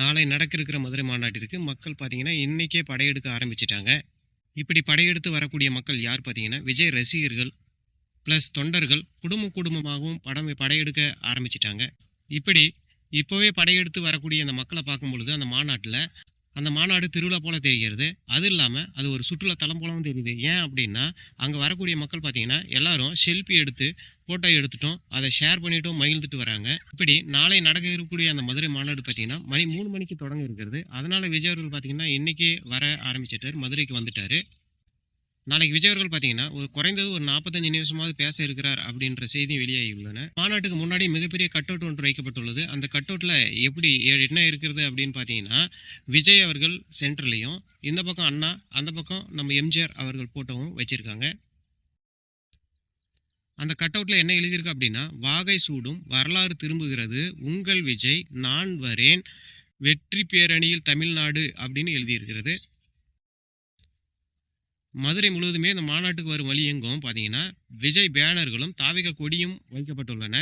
நாளை நடக்க இருக்கிற மதுரை மாநாட்டிற்கு மக்கள் பார்த்தீங்கன்னா இன்றைக்கே படையெடுக்க ஆரம்பிச்சிட்டாங்க. இப்படி படையெடுத்து வரக்கூடிய மக்கள் யார் பார்த்தீங்கன்னா விஜய் ரசிகர்கள் ப்ளஸ் தொண்டர்கள் குடும்ப குடும்பமாகவும் படம் படையெடுக்க ஆரம்பிச்சிட்டாங்க. இப்படி இப்போவே படையெடுத்து வரக்கூடிய அந்த மக்களை பார்க்கும் பொழுது அந்த மாநாட்டில் அந்த மாநாடு திருவிழா போல தெரிகிறது. அது இல்லாமல் அது ஒரு சுற்றுலாத்தலம் போலவும் தெரியுது. ஏன் அப்படின்னா அங்கே வரக்கூடிய மக்கள் பார்த்தீங்கன்னா எல்லாரும் செல்ஃபி எடுத்து ஃபோட்டோ எடுத்துட்டோம் அதை ஷேர் பண்ணிட்டும் மகிழ்ந்துட்டு வராங்க. இப்படி நாளை நடக்க இருக்கக்கூடிய அந்த மதுரை மாநாடு பார்த்தீங்கன்னா மணி மூணு மணிக்கு தொடங்க இருக்கிறது. அதனால விஜய் அவர்கள் பார்த்தீங்கன்னா இன்னைக்கு வர ஆரம்பிச்சிட்டார் மதுரைக்கு வந்துட்டார். நாளைக்கு விஜய் அவர்கள் பார்த்தீங்கன்னா ஒரு குறைந்தது ஒரு நாற்பத்தஞ்சு நிமிஷமாவது பேச இருக்கிறார் அப்படின்ற செய்தி வெளியாகி உள்ளன. மாநாட்டுக்கு முன்னாடி மிகப்பெரிய கட் அவுட் ஒன்று வைக்கப்பட்டுள்ளது. அந்த கட் அவுட்ல எப்படி என்ன இருக்கிறது அப்படின்னு பார்த்தீங்கன்னா விஜய் அவர்கள் சென்டர்லையும் இந்த பக்கம் அண்ணா அந்த பக்கம் நம்ம எம்ஜிஆர் அவர்கள் போட்டோவும் வச்சிருக்காங்க. அந்த கட் அவுட்ல என்ன எழுதியிருக்கு அப்படின்னா வாகை சூடும் வரலாறு திரும்புகிறது. உங்கள் விஜய் நான் வரேன். வெற்றி பேரணியில் தமிழ்நாடு அப்படின்னு எழுதியிருக்கிறது. மதுரை முழுவதுமே இந்த மாநாட்டுக்கு வரும் வழி எங்கும் பார்த்தீங்கன்னா விஜய் பேனர்களும் தாவிக கொடியும் வைக்கப்பட்டுள்ளன.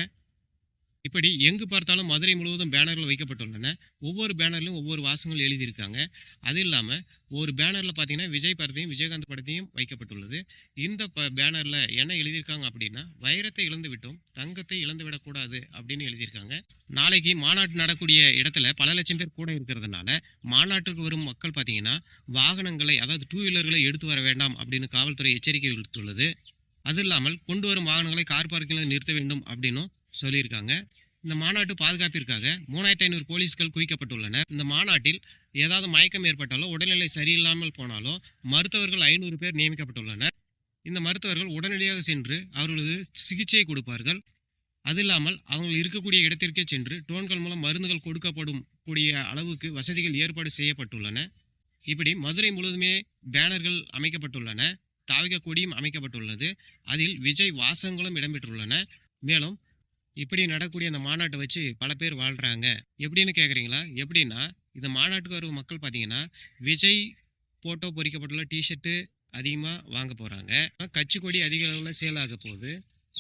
இப்படி எங்கு பார்த்தாலும் மதுரை முழுவதும் பேனர்கள் வைக்கப்பட்டுள்ளன. ஒவ்வொரு பேனர்லையும் ஒவ்வொரு வாசங்கள் எழுதியிருக்காங்க. அது இல்லாமல் ஒரு பேனரில் பார்த்தீங்கன்னா விஜய் படத்தையும் விஜயகாந்த் படத்தையும் வைக்கப்பட்டுள்ளது. இந்த ப பேனரில் என்ன எழுதியிருக்காங்க அப்படின்னா வைரத்தை இழந்து விட்டோம் தங்கத்தை இழந்து விடக்கூடாது அப்படின்னு எழுதியிருக்காங்க. நாளைக்கு மாநாட்டு நடக்கூடிய இடத்துல பல லட்சம் பேர் கூட இருக்கிறதுனால மாநாட்டுக்கு வரும் மக்கள் பார்த்தீங்கன்னா வாகனங்களை அதாவது டூ வீலர்களை எடுத்து வர வேண்டாம் அப்படின்னு காவல்துறை எச்சரிக்கை விடுத்துள்ளது. அது இல்லாமல் கொண்டு வரும் வாகனங்களை கார் பார்க்கிங்கில் நிறுத்த வேண்டும் அப்படின்னும் சொல்லியிருக்காங்க. இந்த மாநாட்டு பாதுகாப்பிற்காக மூணாயிரத்தி ஐநூறு போலீஸ்கள் குவிக்கப்பட்டுள்ளனர் இந்த மாநாட்டில் ஏதாவது மயக்கம் ஏற்பட்டாலோ உடல்நிலை சரியில்லாமல் போனாலோ மருத்துவர்கள் ஐநூறு பேர் நியமிக்கப்பட்டுள்ளனர். இந்த மருத்துவர்கள் உடனடியாக சென்று அவர்களது சிகிச்சையை கொடுப்பார்கள். அது இல்லாமல் அவங்க இருக்கக்கூடிய இடத்திற்கே சென்று ட்ரோன்கள் மூலம் மருந்துகள் கொடுக்கப்படும் கூடிய அளவுக்கு வசதிகள் ஏற்பாடு செய்யப்பட்டுள்ளன. இப்படி மதுரை முழுவதுமே பேனர்கள் அமைக்கப்பட்டுள்ளன. தாவிக கொடியும் அமைக்கப்பட்டுள்ளது. அதில் விஜய் வாசகங்களும் இடம்பெற்றுள்ளன. மேலும் இப்படி நடக்கூடிய அந்த மாநாட்டை வச்சு பல பேர் வாழ்கிறாங்க எப்படின்னு கேட்குறீங்களா எப்படின்னா இந்த மாநாட்டுக்கு வரும் மக்கள் பார்த்தீங்கன்னா விஜய் ஃபோட்டோ பொறிக்கப்பட்டுள்ள டிஷர்ட்டு அதிகமாக வாங்க போகிறாங்க கட்சி கொடி அதிக அளவில் சேல் ஆக போகுது.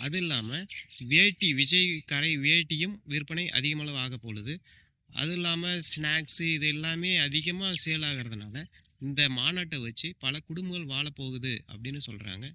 அது இல்லாமல் வேட்டி விஜய் கரை வேட்டியும் விற்பனை அதிகமாக ஆக போகுது. அது இல்லாமல் ஸ்நாக்ஸு இது எல்லாமே அதிகமாக சேல் ஆகிறதுனால இந்த மாநாட்டை வச்சு பல குடும்பங்கள் வாழ போகுது அப்படின்னு சொல்கிறாங்க